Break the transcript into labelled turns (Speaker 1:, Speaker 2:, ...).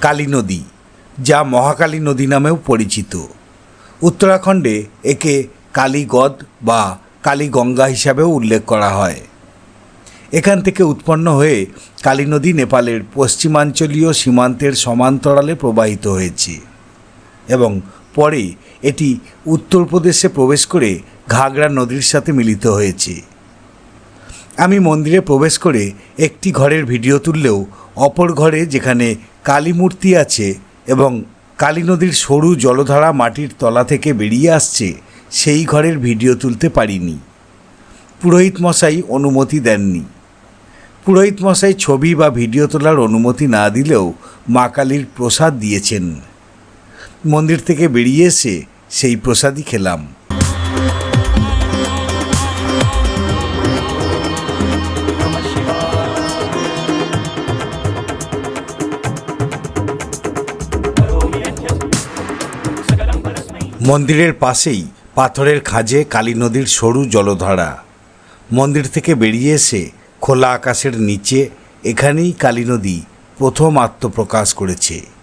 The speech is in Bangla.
Speaker 1: কালী নদী, যা মহাকালী নদী নামেও পরিচিত। উত্তরাখণ্ডে একে কালীগদ বা কালীগঙ্গা হিসাবেও উল্লেখ করা হয়। এখান থেকে উৎপন্ন হয়ে কালী নদী নেপালের পশ্চিমাঞ্চলীয় সীমান্তের সমান্তরালে প্রবাহিত হয়েছে এবং পরে এটি উত্তরপ্রদেশে প্রবেশ করে ঘাগড়া নদীর সাথে মিলিত হয়েছে। আমি মন্দিরে প্রবেশ করে একটি ঘরের ভিডিও তুললেও অপর ঘরে যেখানে কালী মূর্তি আছে এবং কালী নদীর সরু জলধারা মাটির তলা থেকে বেরিয়ে আসছে, সেই ঘরের ভিডিও তুলতে পারিনি। পুরোহিত মশাই অনুমতি দেননি। পুরোহিত মশাই ছবি বা ভিডিও তোলার অনুমতি না দিলেও মা কালীর প্রসাদ দিয়েছেন। মন্দির থেকে বেরিয়ে এসে সেই প্রসাদই খেলাম। মন্দিরের পাশেই পাথরের খাঁজে কালী নদীর সরু জলধারা। মন্দির থেকে বেরিয়ে এসে খোলা আকাশের নিচে এখানেই কালী নদী প্রথম আত্মপ্রকাশ করেছে।